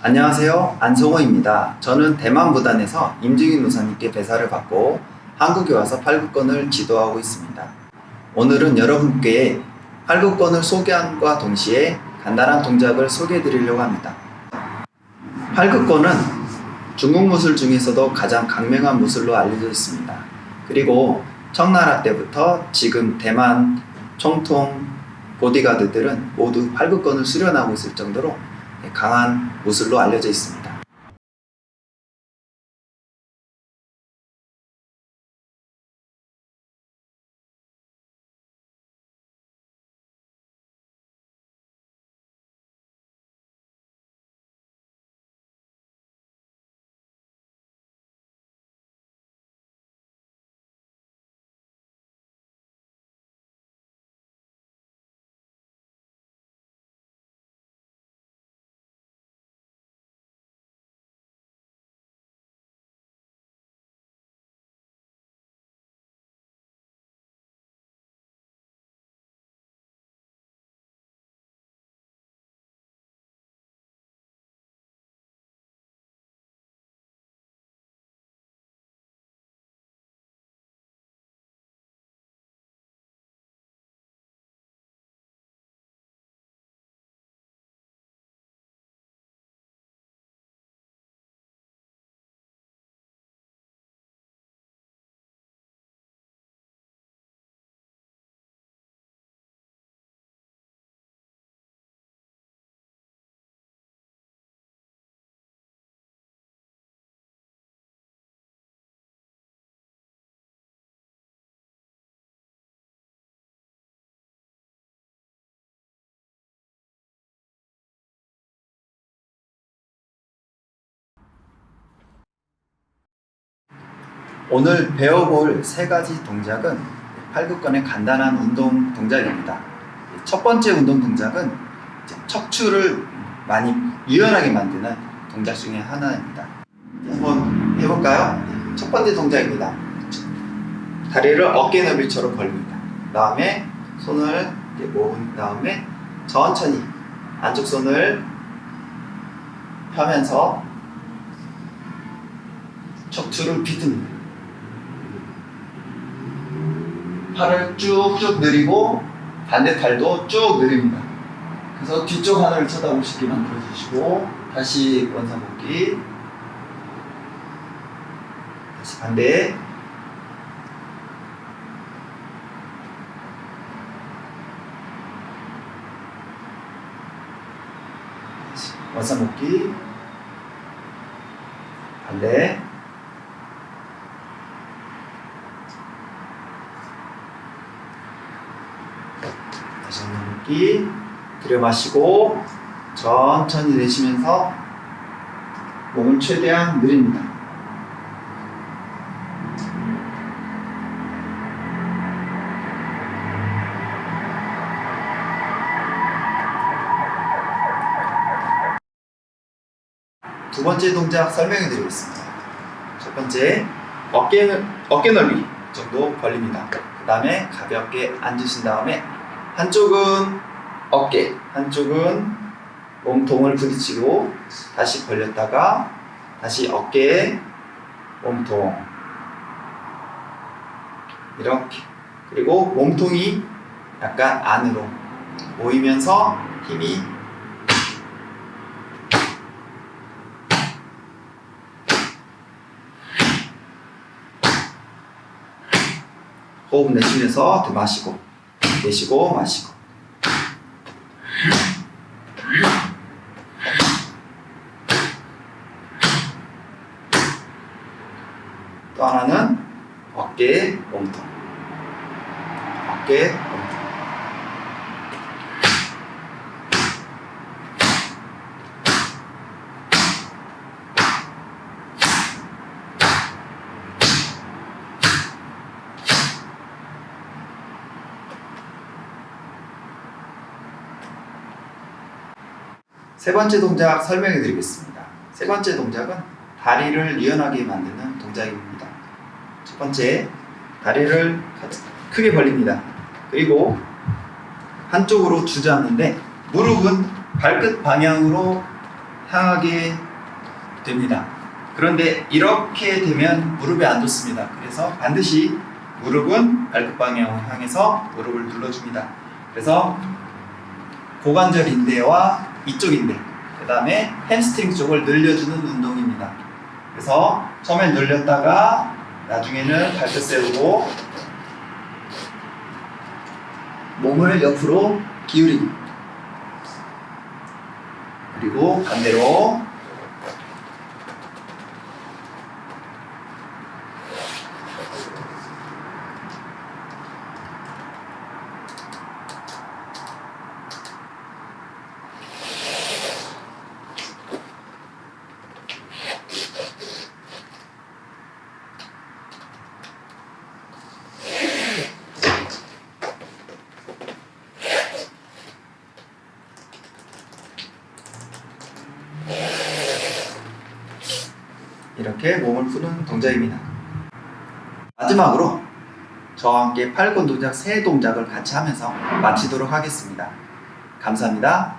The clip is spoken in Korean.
안녕하세요. 안성호입니다. 저는 대만 부단에서 임중인 노사님께 배사를 받고 한국에 와서 팔굽권을 지도하고 있습니다. 오늘은 여러분께 팔굽권을 소개함과 동시에 간단한 동작을 소개해 드리려고 합니다. 팔굽권은 중국 무술 중에서도 가장 강명한 무술로 알려져 있습니다. 그리고 청나라 때부터 지금 대만 총통 보디가드들은 모두 팔굽권을 수련하고 있을 정도로 강한 무술로 알려져 있습니다. 오늘 배워볼 세 가지 동작은 팔굽권의 간단한 운동 동작입니다. 첫 번째 운동 동작은 척추를 많이 유연하게 만드는 동작 중에 하나입니다. 한번 해볼까요? 첫 번째 동작입니다. 다리를 어깨 너비처럼 벌립니다. 다음에 손을 모은 다음에 천천히 안쪽 손을 펴면서 척추를 비듭니다. 팔을 쭉쭉 늘리고 반대 팔도 쭉 늘립니다. 그래서 뒤쪽 하늘을 쳐다보시게 만들어 주시고 다시 원상복귀. 다시 반대. 다시 원상복귀. 반대 복귀 들여 마시고 천천히 내쉬면서 몸을 최대한 느립니다. 두 번째 동작 설명해 드리겠습니다. 첫 번째 어깨, 어깨 넓이 정도 벌립니다. 그 다음에 가볍게 앉으신 다음에 한쪽은 어깨, 한쪽은 몸통을 부딪히고 다시 벌렸다가 다시 어깨, 몸통. 이렇게. 그리고 몸통이 약간 안으로 모이면서 힘이 호흡 내쉬면서 더 마시고 내쉬고 마시고. 또 하나는 어깨 몸통. 어깨 몸통 세 번째 동작 설명해 드리겠습니다. 세 번째 동작은 다리를 유연하게 만드는 동작입니다. 첫 번째, 다리를 크게 벌립니다. 그리고 한쪽으로 주저앉는데 무릎은 발끝 방향으로 향하게 됩니다. 그런데 이렇게 되면 무릎에 안 좋습니다. 그래서 반드시 무릎은 발끝 방향을 향해서 무릎을 눌러줍니다. 그래서 고관절 인대와 이쪽 인대, 그 다음에 햄스트링 쪽을 늘려주는 운동입니다. 그래서 처음엔 늘렸다가 나중에는 발끝 세우고 몸을 옆으로 기울이기 그리고 반대로 이렇게 몸을 푸는 동작입니다. 마지막으로 저와 함께 팔굽 동작 세 동작을 같이 하면서 마치도록 하겠습니다. 감사합니다.